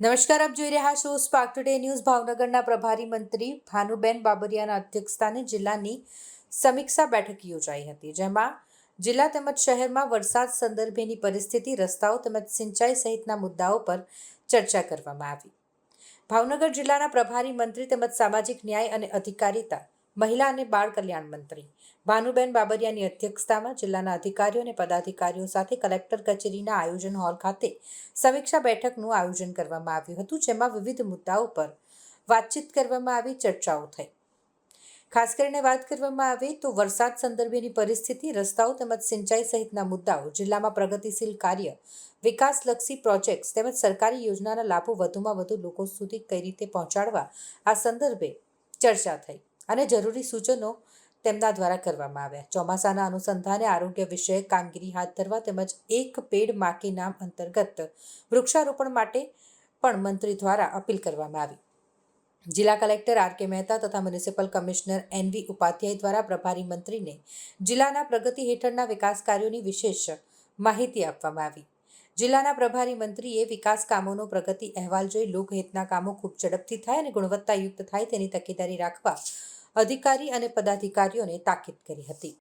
નમસ્કાર, આપ જોઈ રહ્યા છો સ્પાર્ક ટુડે ન્યૂઝ ભાવનગરના પ્રભારી મંત્રી ભાનુબેન બાબરિયાના અધ્યક્ષસ્થાને જિલ્લાની સમીક્ષા બેઠક યોજાઈ હતી, જેમાં જિલ્લા તેમજ શહેરમાં વરસાદ સંદર્ભેની પરિસ્થિતિ, રસ્તાઓ તેમજ સિંચાઈ સહિતના મુદ્દાઓ પર ચર્ચા કરવામાં આવી. ભાવનગર જિલ્લાના પ્રભારી મંત્રી તેમજ સામાજિક ન્યાય અને અધિકારિતા મહિલા અને બાળ કલ્યાણ મંત્રી. ભાનુબેન બાબરિયાની અધ્યક્ષતામાં જિલ્લાના અધિકારીઓ અને પદાધિકારીઓ સાથે કલેક્ટર કચેરીના આયોજન હોલ ખાતે સમીક્ષા બેઠકનું આયોજન કરવામાં આવ્યું હતું, જેમાં વિવિધ મુદ્દાઓ પર વાતચીત કરવામાં આવી, ચર્ચાઓ થઈ. ખાસ કરીને વાત કરવામાં આવે તો વરસાદ સંદર્ભેની પરિસ્થિતિ, રસ્તાઓ તેમજ સિંચાઈ સહિતના મુદ્દાઓ, જિલ્લામાં પ્રગતિશીલ કાર્ય, વિકાસલક્ષી પ્રોજેક્ટ્સ તેમજ સરકારી યોજનાના લાભો વધુમાં વધુ લોકો સુધી કઈ રીતે પહોંચાડવા, આ સંદર્ભે ચર્ચા થઈ. અને જરૂરી સૂચનો તેમના દ્વારા કરવામાં આવ્યા. ચોમાસાના અનુસંધાને આરોગ્ય વિષયક કામગીરી હાથ ધરવા તેમજ એક પેડ માકી નામ અંતર્ગત વૃક્ષારોપણ માટે પણ મંત્રી દ્વારા અપીલ કરવામાં આવી. જિલ્લા કલેક્ટર આર કે મહેતા તથા municipal commissioner N V Upadhyay દ્વારા પ્રભારી મંત્રીને જિલ્લાના પ્રગતિ હેઠળના વિકાસ કાર્યોની વિશેષ માહિતી આપવામાં આવી. જિલ્લાના પ્રભારી મંત્રીએ વિકાસ કામોનો પ્રગતિ અહેવાલ જોઈ લોકહિતના કામો ખૂબ ઝડપથી થાય અને ગુણવત્તાયુક્ત થાય તેની તકેદારી રાખવા અધિકારી અને પદાધિકારીઓને તાકીદ કરી હતી.